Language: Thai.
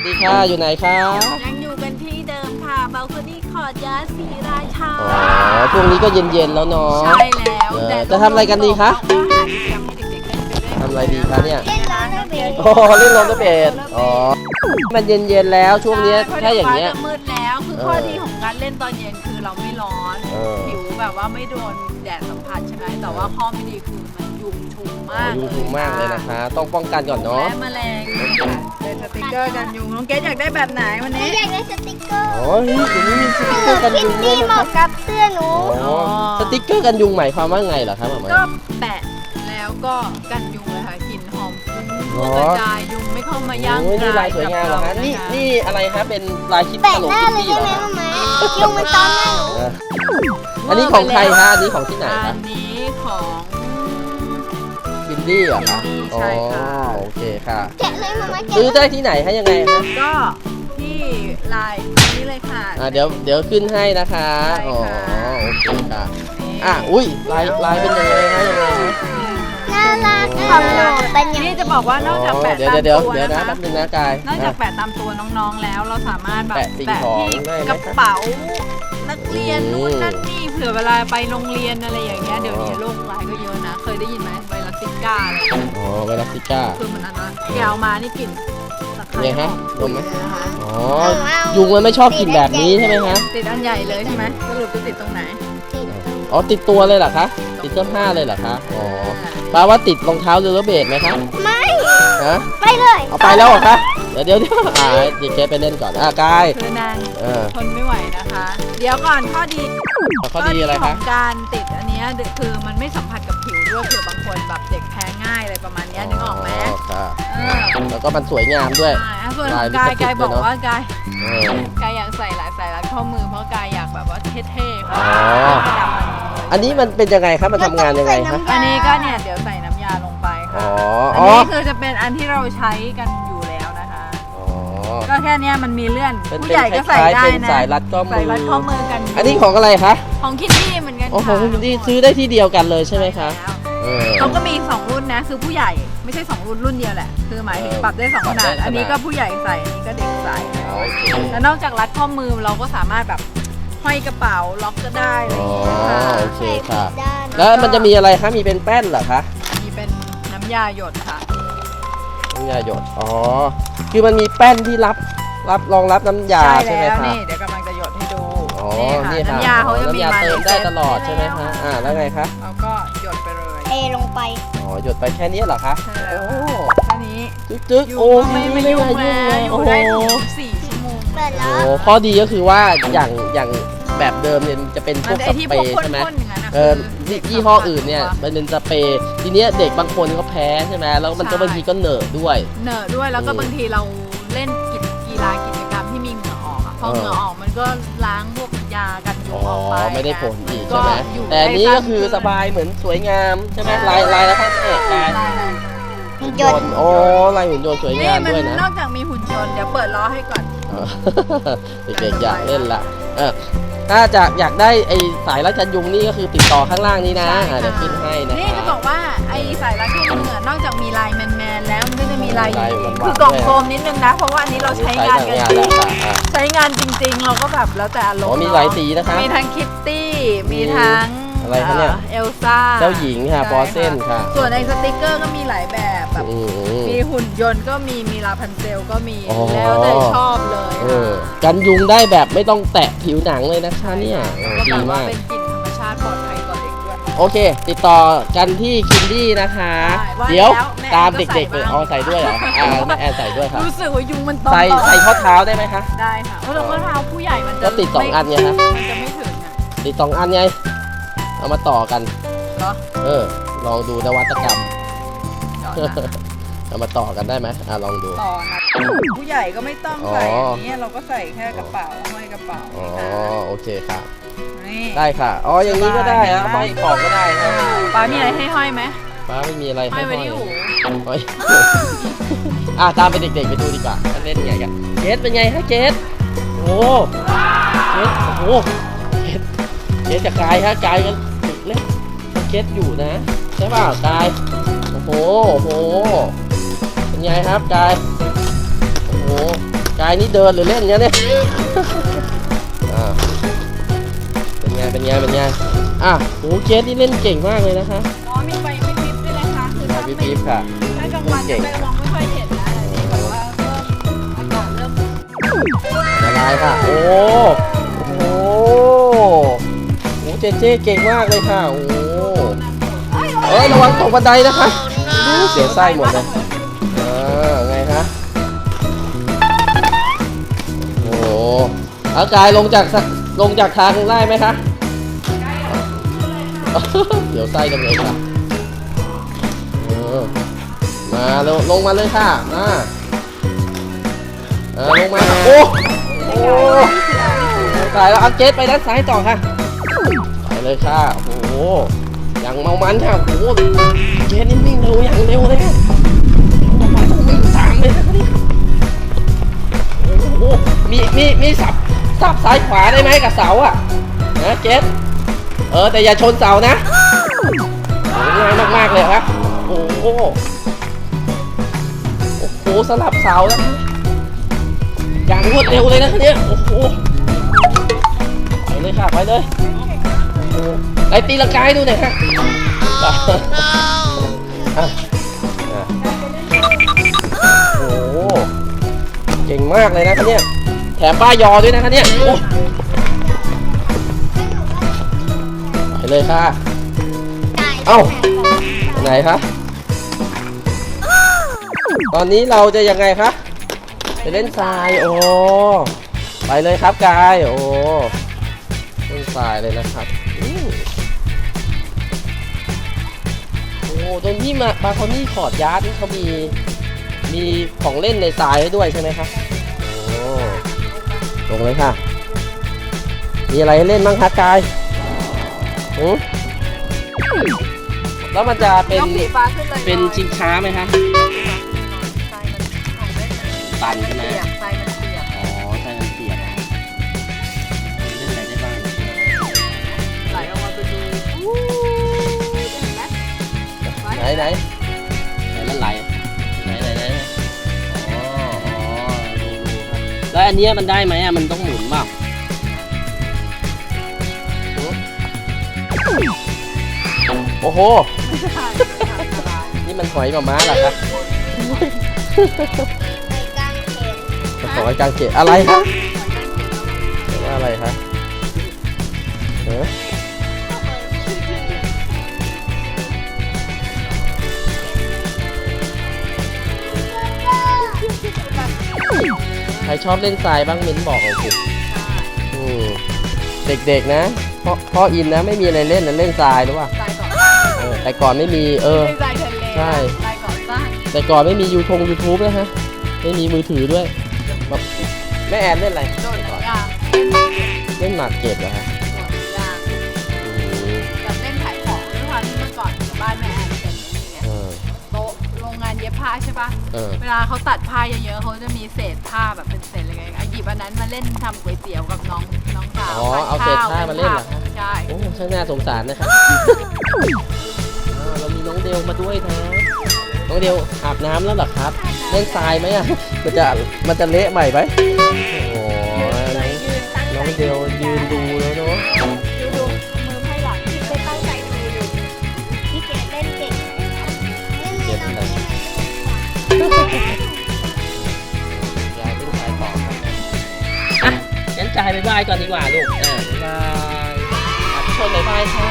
วัสดีค่ะอยู่ไหนคะยังอยู่กันที่เดิมค่ะเบลคอนี่คอร์ดยาสีราชาอ๋อช่วงนี้ก็เย็นๆแล้วเนาะใช่แล้วเออแต่จะทำอะไรกันดีคะก็หากิจกรรมให้เด็กๆเล่นไปด้วยทำอะไรดีคะเนี่ยเล่นร้อนนะเบนโอ้เล่นโรลเลอร์เบดอ๋อมันเย็นๆแล้วช่วงเนี้ยใช่ถ้าอย่างเงี้ยพระดี๋วฟ้จะมืดแล้วคือเออข้อดีของการเล่นตอนเย็นคือเราไม่ร้อนเออผิวแบบว่าไม่โดนแดดสัมผัสใช่ไหมแต่ว่าข้อไม่ดีคือมัน ยุงชุมอ๋อมากยุงชุมมากเลยนะคะ ต้องป้องกันก่อนเนาะและแมลงค่ะเป็นสติกเกอร์กันยุง น้องเกดอยากได้แบบไหนวันหนูนี้ อยากได้สติกเกอร์อ๋อเฮ้ยเดี๋ยวนี้มีสติ๊กเกอร์กันคิยุตงด้วตี้ยเหนะมาะคะกับเสื้อหนู อ๋อสติ๊กเกอร์กันยุงหมายความว่าไงเหรอครับหมอก็แปะแล้วก็กันยุงเลยค่ะกลิ่นหอมฟุ้งอ๋อกระจายยุงไม่เข้ามาย่างโอ้ยนี่ลายสวยงามเหรอคะนี่นี่อะไรคะเป็นลายคิดตแปะลกหน้าคิตเลยตี้ได้เหรอไหมคะมาไหมยุงมันตอมหน้าหนูเอออันนี้ของใครคะอันนี้ของที่ไหนอัคะ นนี้ของ บินดี้เหรอคะบิลลี่อ๋อใช่ค่ะโอเคค่ะ แกะเลยมามาแกะซื้อได้ที่ไหนคะยังไงคะก็ที่ลายนี้เลยค่ะ อ่าเดี๋ยวเดี๋ยวขึ้นให้นะคะใช่อ๋อค่ะโอเคค่ะนี่อะอุ้ยลายลายเป็นยังไงคะยังไงคะ น่ารักของหนูเป็นอย่างนี่จะบอกว่านอกจากแปะเดี๋ยวตามเดี๋ยวตัวเดี๋ยวนะนะคะแป๊บนึงนะกายนอกจากอะ แปะตามตัวน้องๆแล้ว เราสามารถแบบแปะสิ่งของที่ได้ไหมกระเป๋านักเรียนอืมนู่นนั่นนี่เผื่อเวลาไปโรงเรียนอะไรอย่างเงี้ยเดี๋ยวนี้โรคร้ายก็เยอะนะ เคยได้ยินไหมไวรัส ซิก้าอะไรอย่างเงี้ยอ๋อไวรัสซิก้าคือมันอันนั้นแกเอามานี่กลิ่นตะไคร้ไงฮะหอมดมไหมเลยนะคะอ๋อยุงมันไม่ชอบกินแบบนี้ใช่ไหมคะติดอันใหญ่เลยใช่ไหมสรุปจะติดตรงไหนติดอ๋อติดตัวเลยเหรอคะติดเสื้อผ้าเลยเหรอคะอ๋อแปลว่าติดรองเท้าเรือเบดไหมคะไม่ฮะไปเลยเอาไปแล้วเหรอคะเดี๋ยวเดี๋ยวเดี๋ยวอ่าเดี๋ยวเจ๊ไปเล่นก่อนอะกาย คือนางเออ ทนไม่ไหวนะคะ เดี๋ยวก่อนข้อดีข้อดีอะไรขคะ องการติดอันเนี้ยคือมันไม่สัมผัสกับผิวด้วยเผื่อบางคนแบบเด็กแพ้ง่ายอะไรประมาณเนี้ยนึกออกไหม ค่ะเออ แล้วก็มันสวยงามด้วย ใช่อะส่วนของลายกายลิปสติกกายบอกด้วยเนอะว่ากายเออ กายอยากใส่หลายสายรัดข้อมือเพราะกายอยากแบบว่าเท่ๆค่ะอ๋อกระดำมันเลยอันนี้มันเป็นยังไงครับมันทำงานยังไงคะอันนี้ก็เนี่ยเดี๋ยวใส่น้ำยาลงไปอ๋ค่ะ ออันอ๋อนี้คือจะเป็นอันที่เราใช้กันอยู่แล้วนะคะ อ๋อก็แค่เนี้ยมันมีเลื่อน เป็นผู้ใหญ่ก็ใส่คล้ายๆได้เป็นนะสายรัดข้อมือ สายรัดข้อมือกันอันนี้ของอะไรคะ ของคิตตี้เหมือนกัน โอ้โหค่ะคุณดีซื้อได้ที่เดียวกันเลยใช่ไหมคะแล้วเออ เขาก็มี 2 รุ่นนะ คือผู้ใหญ่ไม่ใช่ 2 รุ่นรุ่นเดียวแหละ คือหมายถึงเออปรับได้2ขนาปรับดได้ขนาด อันนี้ก็ผู้ใหญ่ใส่อันนี้ก็เด็กใส่อ๋อโอเคแล้วนอกจากรัดข้อมือเราก็สามารถแบบห้อยกระเป๋าล็อกก็ได้อะไรออ๋อย่างเงี้ยค่ะโอเคค่ะ ด้านแล้วมันจะมีอะไรคะ มีเป็นแป้นเหรอคะมีเป็นน้ำยาหยดค่ะ น้ำยาหยด อ๋อ คือมันมีแป้นที่รับ รับรองรับน้ำยาใช่ใช่ไหมแล้วคะ นี่เดี๋ยวกำลังจะหยดให้ดูอ๋อ นี่นี่ค่ะค่ะน้ำยาเขาจะมีน้ำยามาเติมได้ตลอดใช่ไหมคะอ่าแล้วไงคะเราก็หยดไปเลยเทลงไป อ๋อหยดไปแค่นี้เหรอคะใช่แล้วโอ้แค่นี้จึ๊กจึ๊กอยู่โอ้ก็ไม่ไม่ยุ่งแล้วอโอ้ยู่โหได้ถึงสี่ชั่วโมง เปิดแล้โอ้วข้อดีก็คือว่าอย่างอย่างแบบเดิมเนี่ยมันจะเป็นพมัวนกไอสที่เปพรวกย์ข้นใช่ไหม ๆอย่างนั้นนะเออคือยี่ห้ออื่นเนี่ยมันเป็นสเปรย์ทีเนี้ยเด็กบางคนเขาแพ้ใช่ไหมแล้วมันก็บางทีก็เหนอะด้วย เหนอะด้วยแล้วก็อืมบางทีเราเล่นกิจกีฬากิจกรรมที่มีเหงื่อออกอะพอเออ เหงื่อออกมันก็ล้างพวกยากันยุอ๋งออกไปอไม่ได้ผลอีกก็ใช่ไหมอยู่แต่อันนี้ได้ก็คือสั้นสบายเหมือนสวยงามใช่ไหมลายลายแล้วครับเอกลายลายอะไร หุ่นยยนนต์ต์ โอ้ลายหุ่นยนต์สวยนี่งามมันด้วยนะ นอกจากมีหุ่นยนต์เดี๋ยวเปิดล้อให้ก่อน เออเด็กๆอยากเล่นละเออถ้าจะอยากได้ไอสายรัดกันยุงนี่ก็คือติดต่อข้างล่างนี้นะใช่อ่าค่ะเดี๋ยวขึ้นให้นะนี่คจะบรัอบ กว่าไอ้สายรัดข้อมือนอกจากมีลายแมนๆแล้วมันก็จะมีลายลายหญิงหวานๆคือกล่องด้วยโฟมนิดนึงนะ เพราะว่าอันนี้เราใช้งานกันใช้จริงงานแล้วอะใช้งานจริง ๆ เราก็แบบแล้วแต่อารมอ๋อณ์มีเนะหลายสีนะคะมีทั้งคิตตี้มีมีทั้ง อะไรคะเนี่ย เอลซ่าเจ้าหญิงค่ะใช่ปอเซนค่ะ ส่วนไอ้สติกเกอร์ก็มีหลายแบบแบบ อืม มีหุ่นยนต์ก็มีมีลาพันเซลก็มีอ๋อ แล้วแต่ชอบเลยเอค่ะอกันยุงได้แบบไม่ต้องแตะผิวหนังเลยนะคะเนี่ยเออก็ดีแบบว่ามาก เป็นกลิ่นธรรมชาติปลอดภัยต่อเด็กด้วย โอเค ติดต่อกันที่คินดี้นะคะใช่ว่าเดี๋ยวแล้วแม่ตามก็เด็กๆใส่เลยบ้างอ๋อใส่ด้วยเหรออ่าแม่แอนใส่ด้วยค่ะรู้สึกว่ายุงมันตอมใส่ต่อใส่ข้อเท้าได้ไหมคะ ได้ค่ะเพราะเราข้อเท้าผู้ใหญ่มันจะก็ติดสองอันไงครับมันจะไม่ถึงอะติดสองอันไง เอามาต่อกัน เหรอเออ ลองดูนวัตกรรม เดี๋ยวนะเอามาต่อกันได้ไหมอ่าลองดู ต่อนะผู้ใหญ่ก็ไม่ต้องใส่อ๋ออันนี้เราก็ใส่แค่กระเป๋าห้อยกระเป๋าอ๋อค่ะโอเคค่ะ นี่ได้ค่ะ อ๋ออย่างนี้ก็ได้นะห้อยของก็ได้นะป้ามีอะไรให้ห้อยไหมป้าไม่มีอะไรห้ให้อยไว้ห้อยที่หูห้อยอะตามไปเด็กๆไปดูดีกว่าว่าเล่นยังไงกันเกสเป็นไงฮะเกสโอ้เกสโอ้โหเกสเกสจะกายฮะกายกันฝึกเล่น เกสอยู่นะ ใช่ป่ะกาย โอ้โหโอ้โหเป็นไงครับกายโอ้โหายนี่เดินหรือเล่นเนี่ยเนี่ยอ่าเป็นไงเป็นไงเป็นไงอะโหเกสนี่เล่นเก่งมากเลยนะคะอ๋อมีไฟวิบวิบด้วยนะคะคือถ้าพี่ไม่พีฟค่ะถ้ากลางวันจะไปมองไม่ค่อยเห็นนะอันนี้แบบว่าเริ่มอากาศเริ่มละลายค่ะ โอ้โหโอ้เจเจเก่งมากเลยค่ะโอ้ เอ้ยระวังตกบันไดนะคะเสียไส้หมดเลยเออไงคะโอ้โหอากายลงจากสลงจากทางได้ไหมคะเดี๋ยวไส้กันเลยค่ะมาเร็วลงมาเลยค่ะมาเออลงมาโอ้โอ้ตายแล้วเอาเจสไปด้านซ้ายต่อค่ะไปเลยค่ะโอ้โห อย่างเมามันค่ะโอ้โหเจสนิ่งๆเร็วอย่างเร็วเลยมามันต้องวิ่งตามเลยนะคะนี่โอ้โหมีมีมีสับสับซ้ายขวาได้ไหมกับเสาอะนะเจสเออแต่อย่าชนเสานะง่ายมากๆเลยครับโอ้โหโอ้โหสลับเสาแล้วอย่างรวดเร็วเลยนะเนี่ยโอ้โหไปเลยค่ะไปเลยโอ้ ไอตีละกายดูหน่อยค่ะอะอะอะโอ้โหเก่งมากเลยนะคะเนี่ย แถมป้ายอด้วยนะคะเนี่ยโอ้ไปเลยค่ะ เอ้า ไหนคะ ตอนนี้เราจะยังไงคะไปเล่นทราย โอ้ไปเลยครับกาย โอ้เล่นทรายเลยนะครับ ตรงนี้มาบาคอนี่ขอดยาร์ดนี่เขามีมีของเล่นในทรายให้ด้วยใช่ไหมคะโอ้ลงเลยค่ะ มีอะไรให้เล่นบ้างคะกายหือแล้วมันจะเป็นยกสีฟ้าขึ้นเลยเป็นชิงช้าไหมคะทรายมันของเล่นมันตันใช่ไหมเปียกทรายมัน อันเนี้ยมันได้ไหมอะ มันต้องหมุนเปล่าหือโอ้โห นี่มันหอยมาม้าเหรอครับในกลางเขนหอยกางเกตอะไรครับว่าอะไรครับเออ รชอบเล่นทรายบ้างมิ้นบอกเลยสิอืมเด็กๆนะพ่อพ่ออินนะไม่มีอะไรเล่นนะเล่นทรายหรือว่าทรายก่อนเออแต่ก่อนไม่มีเออ ทรายทะเลใช่ ทรายก่อนสร้างแต่ก่อนไม่มียูทงยูทูบนะฮะ ไม่มีมือถือด้วยแบบแม่แอนเล่นอะไรโดดหนังยางเล่นหมากเก็บเหรอฮะ ผ้าใช่ปะเออ เวลาเขาตัดผ้าเยอะๆเขาจะมีเศษผ้าแบบเป็นเศษอะไรๆอะหยิบอันนั้นมาเล่นทำก๋วยเตี๋ยวกับน้องน้องสาวอ๋อเอาเศษผ้ามาเล่นเหรอครับใช่ โอ้ช่างน่าสงสารนะครับอ่าเรามีน้องเดลมาด้วยนะน้องเดลอาบน้ำแล้วเหรอครับ เล่นทรายไหมอะ มันจะมันจะเละใหม่ไหมโอ้น้องน้องเดลยืน ยายเล่นทรายต่อครับอะงั้นจ่ายบายบายก่อนดีกว่าลูกอ่าบายบายอะทุกคนบายบายค่ะ